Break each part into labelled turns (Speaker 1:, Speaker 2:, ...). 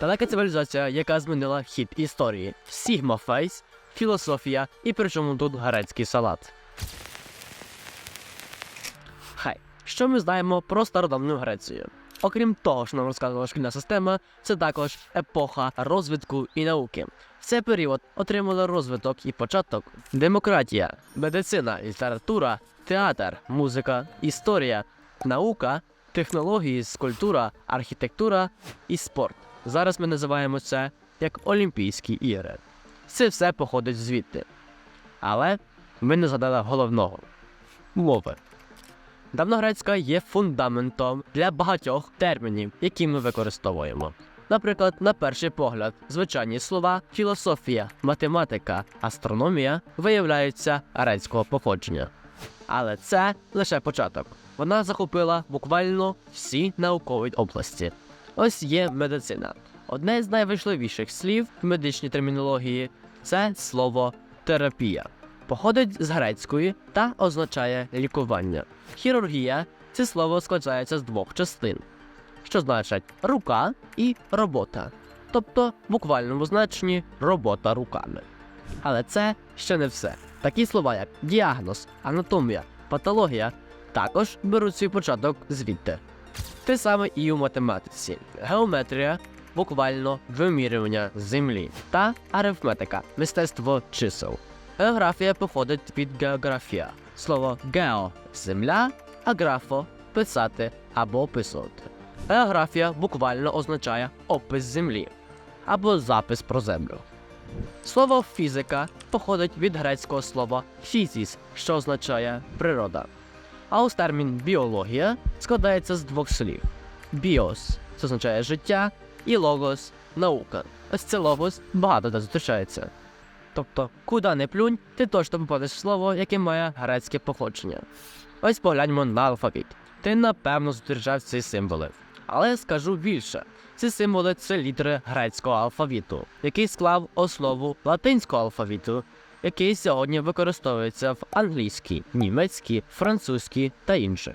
Speaker 1: Далека цивілізація, яка змінила хід історії. Сігма Фейс, філософія і причому тут грецький салат. Хай, що ми знаємо про стародавню Грецію? Окрім того, що нам розказувала шкільна система, це також епоха розвитку і науки. В цей період отримали розвиток і початок демократія, медицина, література, театр, музика, історія, наука, технології, скульптура, архітектура і спорт. Зараз ми називаємо це як Олімпійські ігри. Це все походить звідти. Але ми не згадали головного мови. Давногрецька є фундаментом для багатьох термінів, які ми використовуємо. Наприклад, на перший погляд, звичайні слова філософія, математика, астрономія виявляються грецького походження. Але це лише початок. Вона захопила буквально всі наукові області. Ось є медицина. Одне з найважливіших слів в медичній термінології це слово терапія. Походить з грецької та означає лікування. Хірургія це слово складається з двох частин, що значить рука і робота, тобто в буквальному значенні робота руками. Але це ще не все. Такі слова, як діагноз, анатомія, патологія, також беруть свій початок звідти. Те саме і у математиці. Геометрія буквально вимірювання землі та арифметика мистецтво чисел. Географія походить від географія. Слово гео земля, а графо писати або описувати. Географія буквально означає опис землі або запис про землю. Слово фізика походить від грецького слова фізіс, що означає природа. А ось термін біологія складається з двох слів: біос це означає життя, і логос наука. Ось це логос багато де зустрічається. Тобто, куди не плюнь, ти точно попадеш в слово, яке має грецьке походження. Ось погляньмо на алфавіт. Ти напевно зустрічав ці символи. Але скажу більше: ці символи це літери грецького алфавіту, який склав основу латинського алфавіту, який сьогодні використовується в англійській, німецькій, французькій та інших.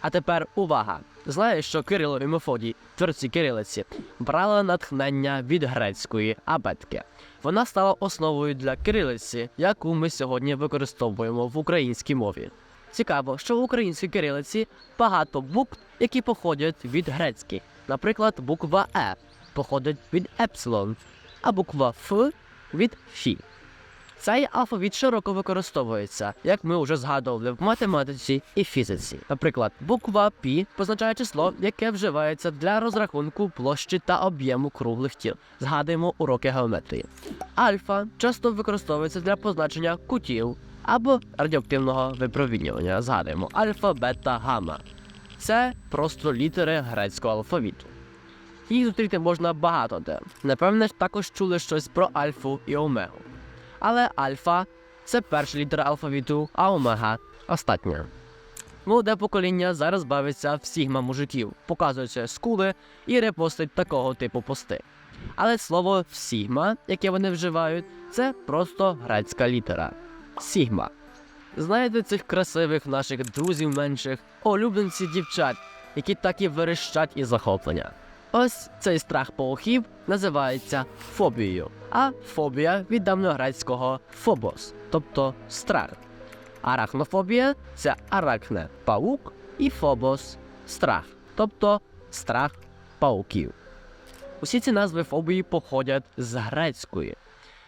Speaker 1: А тепер увага! Знаєш, що Кирило і Мефодій, творці кирилиці, брали натхнення від грецької абетки. Вона стала основою для кирилиці, яку ми сьогодні використовуємо в українській мові. Цікаво, що в українській кирилиці багато букв, які походять від грецьких. Наприклад, буква Е походить від епсилон, а буква Ф від Фі. Цей алфавіт широко використовується, як ми вже згадували в математиці і фізиці. Наприклад, буква Пі позначає число, яке вживається для розрахунку площі та об'єму круглих тіл. Згадуємо уроки геометрії. Альфа часто використовується для позначення кутів або радіоактивного випромінювання. Згадуємо альфа, бета, гамма. Це просто літери грецького алфавіту. Їх зустріти можна багато де. Напевне, також чули щось про альфу і омегу. Але альфа це перша літера алфавіту, а омега остання. Молоде покоління зараз бавиться в сігма мужиків, показуючи скули і репостить такого типу пости. Але слово сігма, яке вони вживають, це просто грецька літера. Сігма. Знаєте цих красивих наших друзів менших, улюбленці дівчат, які так і верещать із захоплення. Ось цей страх пауків називається фобією, а фобія від давньогрецького фобос, тобто страх. Арахнофобія це арахне паук і фобос страх, тобто страх пауків. Усі ці назви фобії походять з грецької.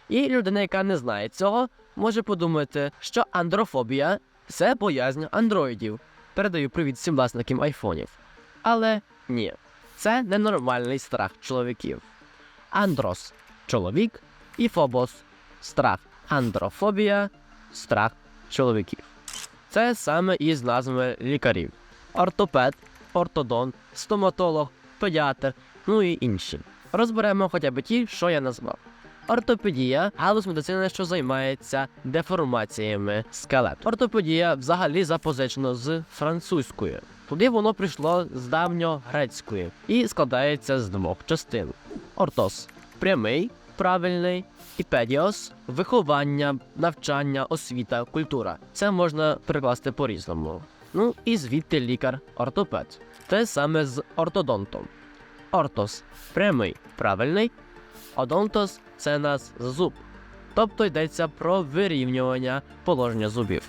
Speaker 1: І людина, яка не знає цього, може подумати, що андрофобія це боязнь андроїдів. Передаю привіт всім власникам айфонів. Але ні, це ненормальний страх чоловіків. Андрос чоловік і фобос страх. Андрофобія страх чоловіків. Це саме із назвами лікарів: ортопед, ортодонт, стоматолог, педіатр, ну і інші. Розберемо хоча б ті, що я назвав. Ортопедія галузь медицини, що займається деформаціями скелету. Ортопедія взагалі запозичено з французької. Туди воно прийшло з давньогрецької і складається з двох частин: ортос прямий, правильний, і педіос виховання, навчання, освіта, культура. Це можна перекласти по-різному. Ну і звідти лікар ортопед. Те саме з ортодонтом. ортос прямий, правильний. Одонтос це нас зуб. Тобто йдеться про вирівнювання положення зубів.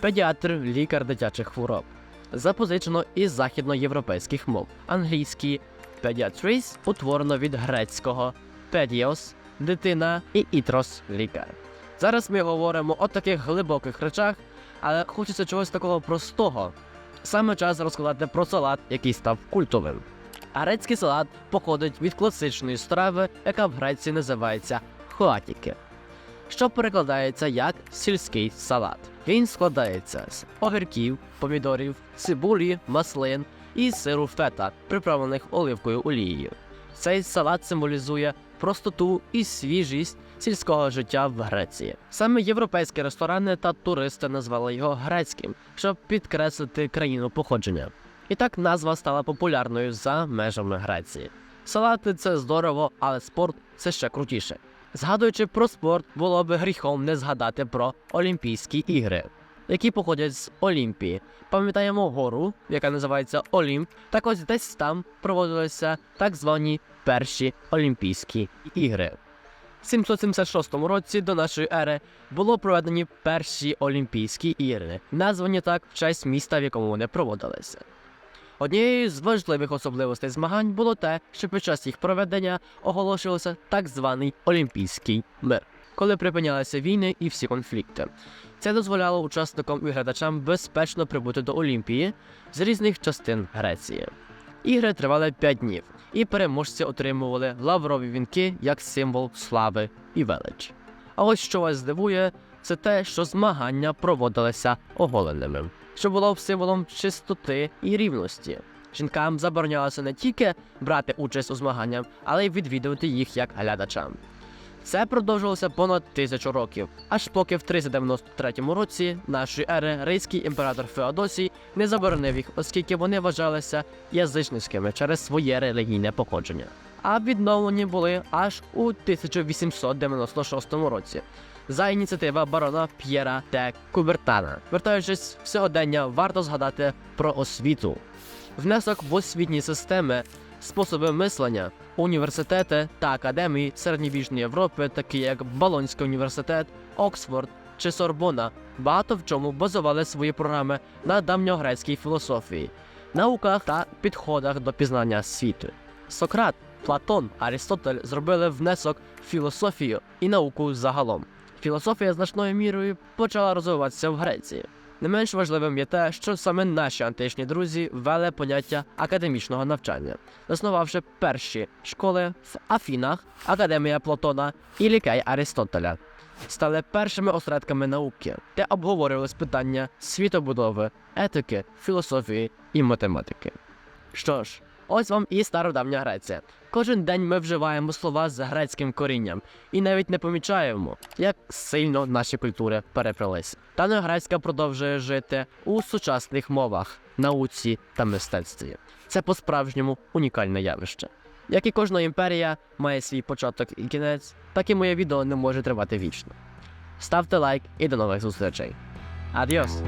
Speaker 1: Педіатр лікар дитячих хвороб. Запозичено із західноєвропейських мов. Англійський педіатріс утворено від грецького педіос дитина і ітрос лікар. Зараз ми говоримо о таких глибоких речах, але хочеться чогось такого простого. Саме час розказати про салат, який став культовим. Грецький салат походить від класичної страви, яка в Греції називається хоатіки, що перекладається як сільський салат. Він складається з огірків, помідорів, цибулі, маслин і сиру фета, приправлених оливкою олією. Цей салат символізує простоту і свіжість сільського життя в Греції. Саме європейські ресторани та туристи назвали його грецьким, щоб підкреслити країну походження. І так назва стала популярною за межами Греції. Салати це здорово, але спорт це ще крутіше. Згадуючи про спорт, було би гріхом не згадати про Олімпійські ігри, які походять з Олімпії. Пам'ятаємо гору, яка називається Олімп. Так ось десь там проводилися так звані перші Олімпійські ігри. В 776 році до нашої ери було проведені перші Олімпійські ігри, названі так в честь міста, в якому вони проводилися. Однією з важливих особливостей змагань було те, що під час їх проведення оголошувався так званий Олімпійський мир, коли припинялися війни і всі конфлікти. Це дозволяло учасникам і глядачам безпечно прибути до Олімпії з різних частин Греції. Ігри тривали 5 днів, і переможці отримували лаврові вінки як символ слави і велич. А ось що вас здивує, це те, що змагання проводилися оголеними, що було символом чистоти і рівності. Жінкам заборонялося не тільки брати участь у змаганнях, але й відвідувати їх як глядачам. Це продовжувалося понад тисячу років, аж поки в 393 році нашої ери рейський імператор Феодосій не заборонив їх, оскільки вони вважалися язичницькими через своє релігійне походження. А відновлені були аж у 1896 році за ініціатива барона П'єра де Кубертана. Вертаючись в сьогодення, варто згадати про освіту. Внесок в освітні системи, способи мислення, університети та академії середньовічної Європи, такі як Болонський університет, Оксфорд чи Сорбона, багато в чому базували свої програми на давньогрецькій філософії, науках та підходах до пізнання світу. Сократ, Платон, Арістотель зробили внесок в філософію і науку загалом. Філософія значною мірою почала розвиватися в Греції. Не менш важливим є те, що саме наші античні друзі ввели поняття академічного навчання, заснувавши перші школи в Афінах, Академія Платона і лікей Аристотеля. Стали першими осередками науки, де обговорювались питання світобудови, етики, філософії і математики. Що ж, ось вам і стародавня Греція. Кожен день ми вживаємо слова з грецьким корінням і навіть не помічаємо, як сильно наші культури переплелися. Та грецька продовжує жити у сучасних мовах, науці та мистецтві. Це по-справжньому унікальне явище. Як і кожна імперія має свій початок і кінець, так і моє відео не може тривати вічно. Ставте лайк і до нових зустрічей. Адіос!